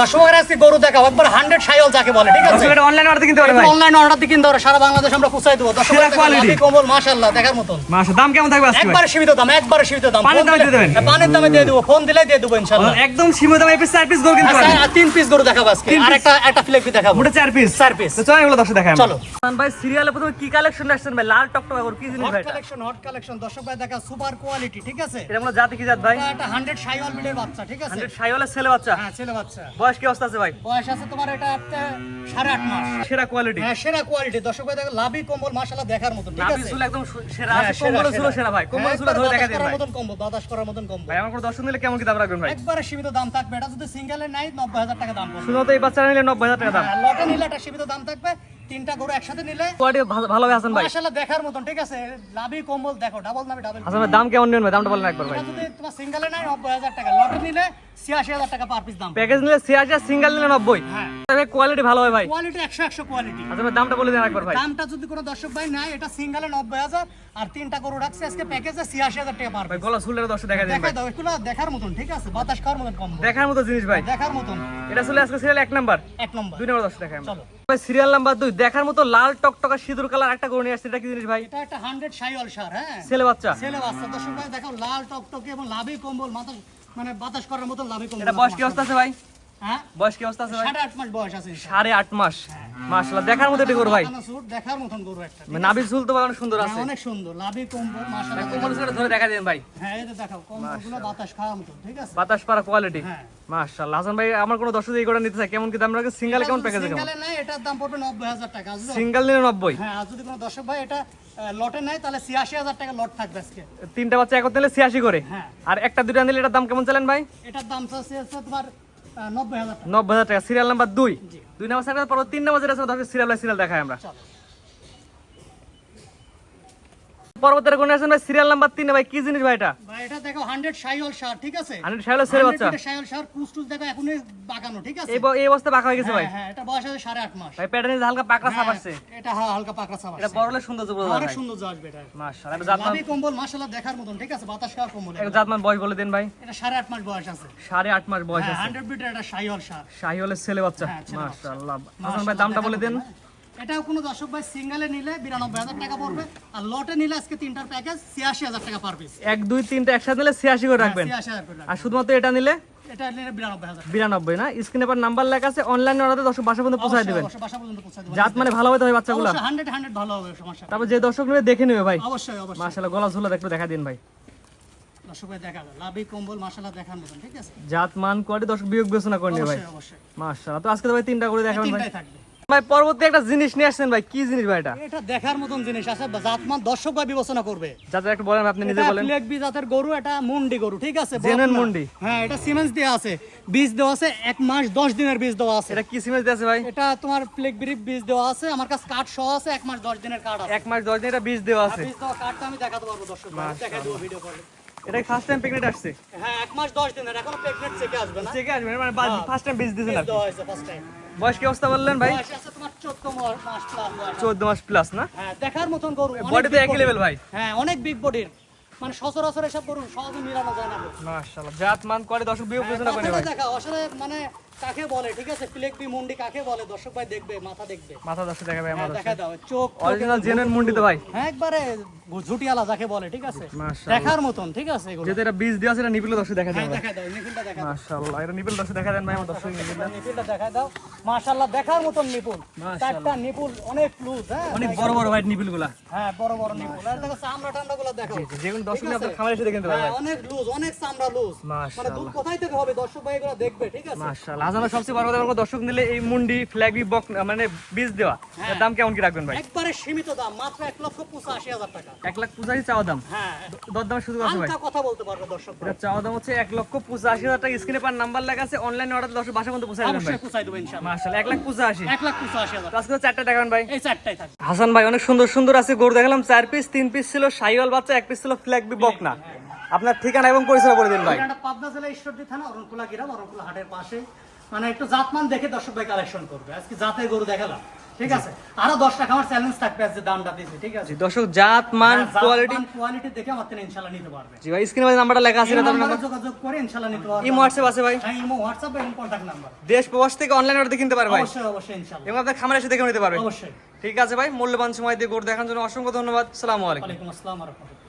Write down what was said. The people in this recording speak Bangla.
দর্শকের আজকে গরু দেখাও। একবার হান্ড্রেড সাইল যাকে বলে ঠিক আছে? এটা অনলাইন অর্ডার কিনতে পারে অনলাইন অর্ডার দিয়ে কিনতে পারো সারা বাংলাদেশ আমরা পৌঁছাই দেবো। দর্শক সেরা quality। কম্বল দেখার মতন। মাসে দাম কেমন থাকবে আজকে একবার সীমিত দাম একবার সীমিত দাম। পানির দামে দিয়ে দেবেন? পানির দামে দিয়ে দেবো। ফোন দিলে দিয়ে দেবো ইনশাল্লাহ একদম সীমিত দামে পিস চার পিস গরু কিনতে আর তিন পিস গরু দেখাবো আজকে। আর একটা একটা ফ্লেক্সি দেখাবো। মোটে চার পিস চার পিস তো চলো এগুলো দর্শক দেখাই চলো। ভাই সিরিয়ালে প্রথমে কি কালেকশন আসছেন ভাই? লাল টকটকা গরু কি জিনিস হট ভাই? কালেকশন হট কালেকশন দর্শক ভাই দেখা সুপার কোয়ালিটি ঠিক আছে? এটা মূলত জাতি কি জাত ভাই? এটা একটা হান্ড্রেড সাইওয়াল বিলের বাচ্চা ঠিক আছে? হান্ড্রেড সাইওয়ালের ছেলে বাচ্চা? হ্যাঁ ছেলে বাচ্চা। বয়স কি অবস্থা আছে ভাই? বয়স আছে তোমার এটা সাড়ে আট মাস। সেরা কোয়ালিটি হ্যাঁ সেরা কোয়ালিটি দর্শক ভাই দেখো লাভি কম্বল মাশাআল্লাহ দেখার মতন ঠিক আছে? চুল একদম সেরা হ্যাঁ, আছে কম্বল চুল সেরা। ভাই। কম্বল হ্যাঁ, চুল ধরে দেখা দেন ভাই। মতন কম্বল বাতাস করার মতন কম্বল। ভাই আমার কোনো কেমন কি দাম রাখবেন ভাই? একবারে সীমিত দাম থাকবে এটা যদি সিঙ্গেলে নাই নব্বই হাজার টাকা দাম পড়বে। শুধুমাত্র এই বাচ্চা নিলে নব্বই হাজার টাকা দাম। হ্যাঁ, লটে নিলে একটা সীমিত দাম থাকবে তিনটা গরু একসাথে নিলে। কোয়ালিটি ভালো ভাই মাশাআল্লাহ দেখার মতন ঠিক আছে? লাভি কম্বল দেখো ডাবল নামে ডাবল দাম কেমন নেবেন ভাই? দামটা বলেন একবার ভাই। যদি তোমার সিঙ্গেলে নাই নব্বই হাজার টাকা। লটে নিলে ছিয়াশি হাজার টাকা পার পিস দাম। প্যাকেজ নিলে ছিয়াশি আর সিঙ্গেল নিলে নব্বই। হ্যাঁ। ভাই কোয়ালিটি ভালো হয় ভাই। কোয়ালিটি একশো একশো কোয়ালিটি হাসান ভাই দামটা বলে দেন একবার ভাই। দামটা যদি কোনো দর্শক ভাই নাই এটা সিঙ্গেলে নব্বই হাজার আর তিনটা গরু রাখছে আজকে প্যাকেজে ছিয়াশি হাজার টাকা পার ভাই গলা চুলের দর্শক দেখা দেন দেখা দাও এগুলো দেখার মতন ঠিক আছে? বাতাস খাওয়ার মতন কম দেখার মতো জিনিস ভাই। দেখার মতন। এটা চলে আজকে সিরিয়াল এক নাম্বার এক নম্বর দুই নম্বর দর্শক দেখাই চলো। ভাই সিরিয়াল নাম্বার দুই। দেখার মতো লাল টকটকা সিঁদুর কালার একটা গরু নিয়ে আসছে এটা কি জিনিস ভাই? এটা একটা হান্ড্রেড সাইওয়াল সার হ্যাঁ। ছেলে বাচ্চা। ছেলে বাচ্চা। দর্শক ভাই দেখো লাল টকটকে এবং লাভি কম্বল মাথা মানে বাতাস করার মতন লাভি কম্বল এটা বয়স কি অবস্থা আছে ভাই? হ্যাঁ? বয়স কি অবস্থা আছে ভাই? সাড়ে আট মাস বয়স আছে। সাড়ে আট মাস। মাশাআল্লাহ দেখার মতো এটা গরু ভাই। দেখার মতন গরু একটা। মানে ঝুল তো ভাই অনেক সুন্দর আছে। হ্যাঁ, অনেক সুন্দর লাভি কম্বল মাশাআল্লাহ। ছেড়ে ধরে দেখা দেন ভাই। হ্যাঁ এই যে দেখো কম্বলগুলো বাতাস খাওয়ার মতন ঠিক আছে? বাতাস পাড়া কোয়ালিটি হ্যাঁ। মাশাআল্লাহ হাসান ভাই আমার কোনো দর্শক এই করে নিতে চাই কেমন কি দাম? রাখে সিঙ্গেল কেমন প্যাকেজে কেমন? সিঙ্গেলে এটার দাম পড়বে নব্বই হাজার টাকা। সিঙ্গেল নিলে নব্বই? হ্যাঁ আর যদি কোনো দর্শক ভাই এটা লটে নেয় তাহলে ছিয়াশি হাজার টাকা লট থাকবে আজকে। তিনটা বাচ্চা একত্রে নিলে ছিয়াশি করে? হ্যাঁ। আর একটা দুইটা নিলে এটার দাম কেমন চালেন ভাই? এটার দাম চাচ্ছে তোমার নব্বই হাজার টাকা। নব্বই হাজার টাকা। সিরিয়াল নাম্বার দুই। দুই নাম্বার সাইড পর তিন নাম্বার যেটা আছে সিরিয়াল সিরিয়াল দেখাই আমরা। চলো। পরবর্তী কোন আছেন ভাই? সিরিয়াল নাম্বার তিন ভাই কি জিনিস ভাই এটা? এটা দেখো হান্ড্রেড সাইওয়াল সার ঠিক আছে? হান্ড্রেড সাইলের ছেলে বাচ্চা। সাইওয়াল সার কুস্টুস দেখো এখনই বাগানো ঠিক আছে? এই এই অবস্থা বাঁকা হয়ে গেছে ভাই। হ্যাঁ হ্যাঁ এটা বয়স আছে সাড়ে আট মাস। ভাই প্যাটার্ন হালকা পাকড়া সাপ আসছে। এটা হা- হালকা পাকড়া সাপ এটা আছে সুন্দর বোঝা ভাই। সুন্দর আসবে এটা। মাশাআল্লাহ এটা জাতমান কম্বল মাশাআল্লাহ দেখার মতন ঠিক আছে? বাতাস খাওয়ার কম্বল এক জাতমান বয়স বলে দেন ভাই। এটা সাড়ে আট মাস বয়স আছে। সাড়ে আট মাস বয়স হ্যাঁ আছে। হান্ড্রেড বিটার এটা সাইওয়াল সার। ছেলে বাচ্চা। হ্যাঁ, ছেলে বাচ্চা। মাশাআল্লাহ। হাসান ভাই দামটা বলে দেন। এটাও কোনো দর্শক ভাই সিঙ্গেলে নিলে বিরানব্বই হাজার টাকা পড়বে। আর লটে নিলে আজকে তিনটার প্যাকেজ ছিয়াশি হাজার টাকা পার পিস এক দুই তিনটা একসাথে নিলে ছিয়াশি করে রাখবেন। ছিয়াশি হাজার করে আর শুধুমাত্র এটা নিলে এটা নিলে বিরানব্বই হাজার বিরানব্বই না? স্ক্রিনে পর নাম্বার লেখা আছে অনলাইন অর্ডারে দর্শক বাসা পর্যন্ত পৌঁছায় দেবেন। বাসা পর্যন্ত পৌঁছে দেবো জাত মানে ভালো হবে তো বাচ্চাগুলো? হান্ড্রেড হান্ড্রেড ভালো হবে সমস্যা তারপর যে দর্শক নেবে দেখে নেবে ভাই। অবশ্যই অবশ্যই। মাশাআল্লাহ গলা ঝুলা একটু দেখা দিন ভাই। দর্শক ভাই দেখা লাভি কম্বল মাসালা দেখার মতন ঠিক আছে? জাত মান দর্শক বিয়োগ বিবেচনা করে নেবে ভাই। অবশ্যই অবশ্যই। মাশাআল্লাহ তো আজকে তো ভাই তিনটা করে দেখাবেন ভাই। তিনটাই থাকবে। ভাই পরবর্তী একটা জিনিস নিয়ে আসছেন ভাই কি জিনিস ভাই এটা? এটা দেখার মতন জিনিস আছে জাতমান দর্শক ভাই বিবেচনা করবে। যাতে একটু বলেন আপনি নিজে বলেন। ফ্লেক বি জাতের গরু এটা মুন্ডি গরু ঠিক আছে? জেনুইন মুন্ডি। হ্যাঁ এটা সিমেন্স দেওয়া আছে। বীজ দেওয়া আছে এক মাস দশ দিনের বীজ দেওয়া আছে। এটা কি সিমেন্স আছে ভাই? এটা তোমার ফ্লেক বিরিপ বীজ দেওয়া আছে আমার কাছে কার্ড সহ আছে এক মাস দশ দিনের কার্ড আছে। এক মাস দশ দিন এটা বীজ দেওয়া আছে। বীজ দেওয়া কার্ডটা আমি দেখাতে পারব দর্শক ভাই। দেখাই দেবো ভিডিও কলে এটা ফার্স্ট টাইম প্রেগনেন্ট আসছে? হ্যাঁ এক মাস দশ দিনের এখনও প্রেগনেন্ট চেকে আসবে না। চেকে আসবে মানে ফার্স্ট টাইম বীজ দিয়েছেন আপনি ফার্স্ট টাইম বয়স কি অবস্থা বললেন ভাই? চোদ্দ মাস প্লাস না? হ্যাঁ দেখার মতন গরু অনেক বডি তো একই লেভেল ভাই? হ্যাঁ অনেক বিগ বডির মানে সচরাচর এসব গরু সহজে মিলানো যায় না মাশাআল্লাহ জাত মান করে দর্শক বিবেচনা করে ভাই। দেখা আসলে মানে কাকে বলে ঠিক আছে? প্লেগ বি মুন্ডি কাকে বলে? দর্শক ভাই দেখবে মাথা দেখবে। মাথা দর্শক দেখাবে হ্যাঁ, দেখা দাও চোখ অরিজিনাল জেনুইন মুন্ডি তো ভাই। হ্যাঁ একবারে ঝুটিয়ালা যাকে বলে ঠিক আছে? দেখার মতন ঠিক আছে এগুলো? এটা বীজ দেওয়া আছে এটা নিপিলে দর্শক দেখা হ্যাঁ যাবে দেখা দাও নিপুলটা দেখা মাশাআল্লাহ এটা নিপিল দর্শক দেখা দেন ভাই আমার দর্শক নিপিলটা নিপুলটা দেখা দাও। মাশাআল্লাহ দেখার মতন নিপুল। চারটা নিপুল অনেক লুজ হ্যাঁ? অনেক বড় বড় ভাই নিপিলগুলা হ্যাঁ বড় বড় নিপুল। আর দেখো চামড়া দেখো। যেগুলো দর্শক খামারে এসে দেখে নিতে পারবে হ্যাঁ, অনেক লুজ অনেক চামড়া লুজ মানে দুধ কোথায় থেকে হবে দর্শক ভাই এগুলো দেখবে ঠিক আছে? মাশাআল্লাহ সবচেয়ে বড় কথা দর্শক নিলে এই মুন্ডি ফ্ল্যাগি বক মানে বীজ দেওয়া। এর দাম কেমন কি রাখবেন ভাই? একবারে সীমিত দাম মাত্র এক লক্ষ পঁচাশি হাজার টাকা। এক লাখ পঁচাশি চাওয়া দাম। হ্যাঁ। আছে ভাই। কথা বলতে পারবে দর্শক এটা চাওয়া দাম হচ্ছে এক লক্ষ পঁচাশি হাজার টাকা। স্ক্রিনে পার নাম্বার লেখা আছে অনলাইন অর্ডার দশ দেবেন ভাই। পৌঁছাই দেবো মাশাআল্লাহ এক লাখ পঁচাশি। এক লাখ পঁচাশি হাজার। আজকে চারটা দেখাবেন ভাই। এই চারটাই থাকবে। হাসান ভাই অনেক সুন্দর সুন্দর আছে গরু দেখালাম। চার পিস তিন পিস ছিল সাইওয়াল বাচ্চা এক পিস ছিল ফ্ল্যাগ বি বক না আপনার ঠিকানা এবং পরিচয় করে দিন ভাই। পাবনা জেলা ঈশ্বরদী থানা অরণকুলা গ্রাম অরণকুলা হাটের পাশে। মানে একটু জাতমান দেখে দর্শক ভাই কালেকশন করবে। আজকে জাতের গরু দেখালাম। ঠিক আছে? আরও দশ টাকা আমার চ্যালেঞ্জ থাকবে যে দামটা দিয়েছি ঠিক আছে? দর্শক জাত মান কোয়ালিটি কোয়ালিটি দেখে আমার থেকে ইনশাল্লাহ নিতে পারবে। জি ভাই স্ক্রিনে নাম্বারটা লেখা আছে এই না নাম্বার যোগাযোগ করে ইনশাল্লাহ নিতে পারবে। ইমো হোয়াটসঅ্যাপ আছে ভাই। হ্যাঁ ইমো হোয়াটসঅ্যাপ এবং কন্টাক্ট নাম্বার দেশ প্রবাস থেকে অনলাইন অর্ডার কিনতে পারে ভাই। অবশ্যই অবশ্যই ইনশাল্লাহ। এবং আপনার খামারে এসে দেখে নিতে পারবে। অবশ্যই। ঠিক আছে ভাই মূল্যবান সময় দিয়ে গরু দেখার জন্য অসংখ্য ধন্যবাদ। আসসালামু আলাইকুম। ওয়ালাইকুম আসসালাম রহমতুল্লাহ।